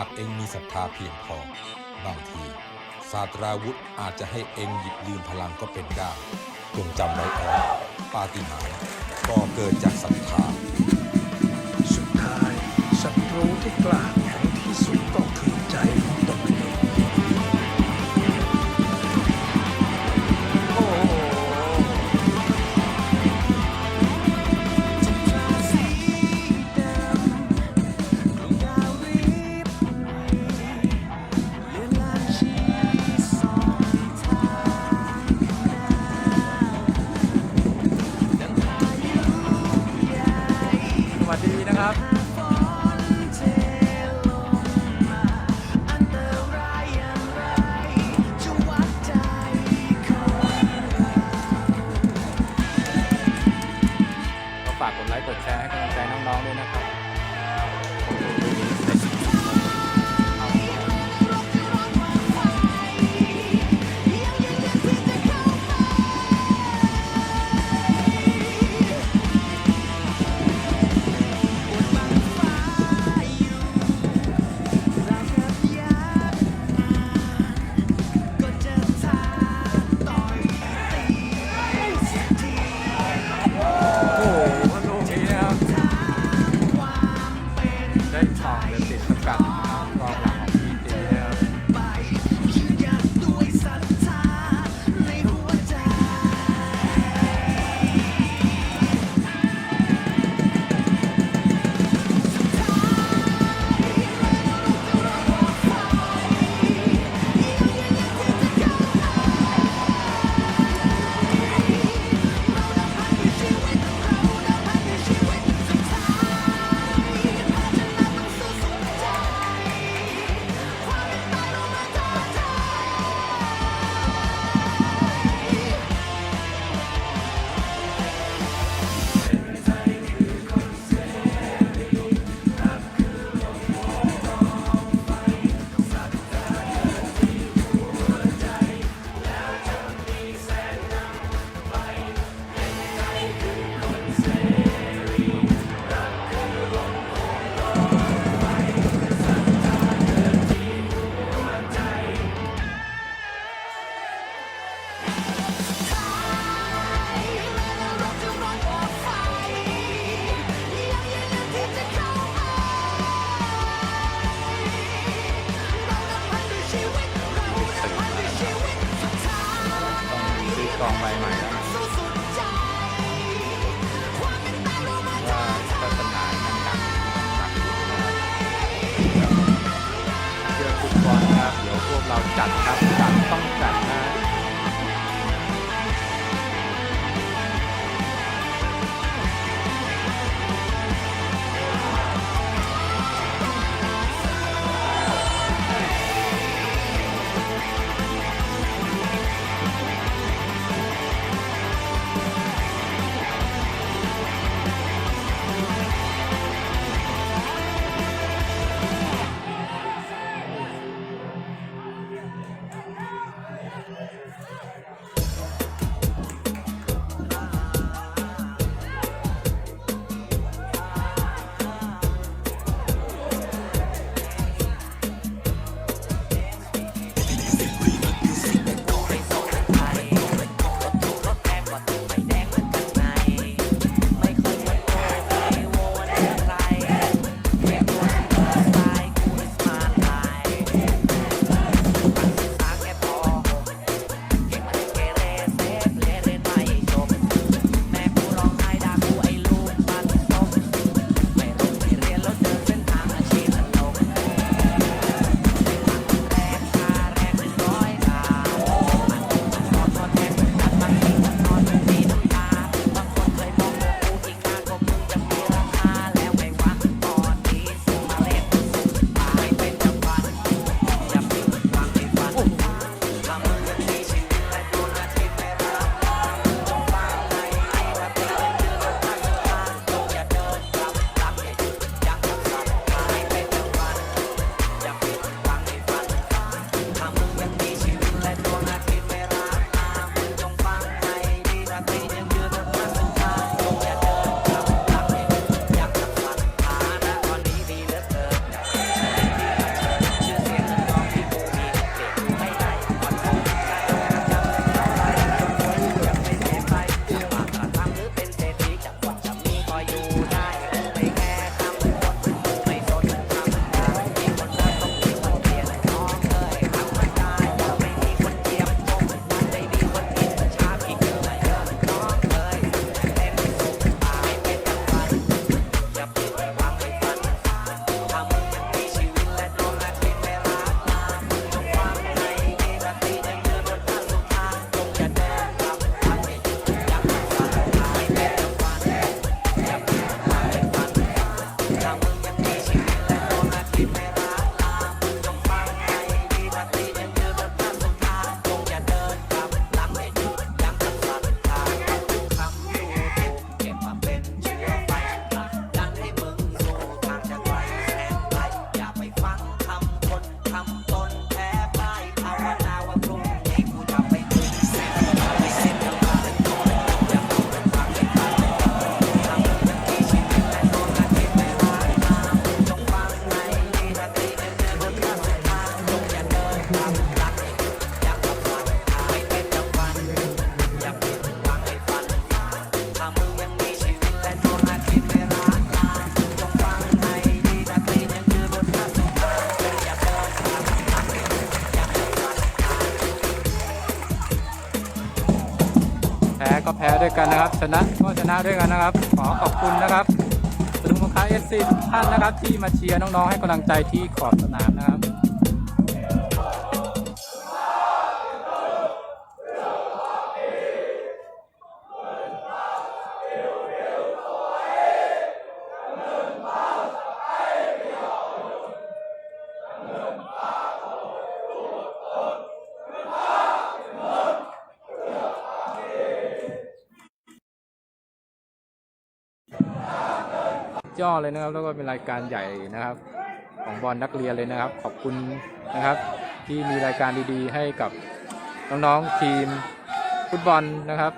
ากเองมีศรัทธาเพียงพอ บางทีศาสตราวุธอาจจะให้เองหยิบยืมพลังก็เป็นได้จงจำไว้เอาปาฏิหาริย์ก็เกิดจากศรัทธา สุดท้ายศัตรูที่กล้าแข็งที่สุดก็คือใจ 下次 กันนะครับ ชนะก็ชนะด้วยกันนะครับ ขอขอบคุณนะครับสนุกมังคาเอสซีทุกท่านนะครับ ที่มาเชียร์น้องๆให้กำลังใจที่ขอบสนามนะครับ ย่อเลยนะครับ แล้วก็เป็นรายการใหญ่นะครับ ของบอลนักเรียนเลยนะครับ ขอบคุณนะครับ ที่มีรายการดีๆ ให้กับน้องๆทีมฟุตบอลนะครับ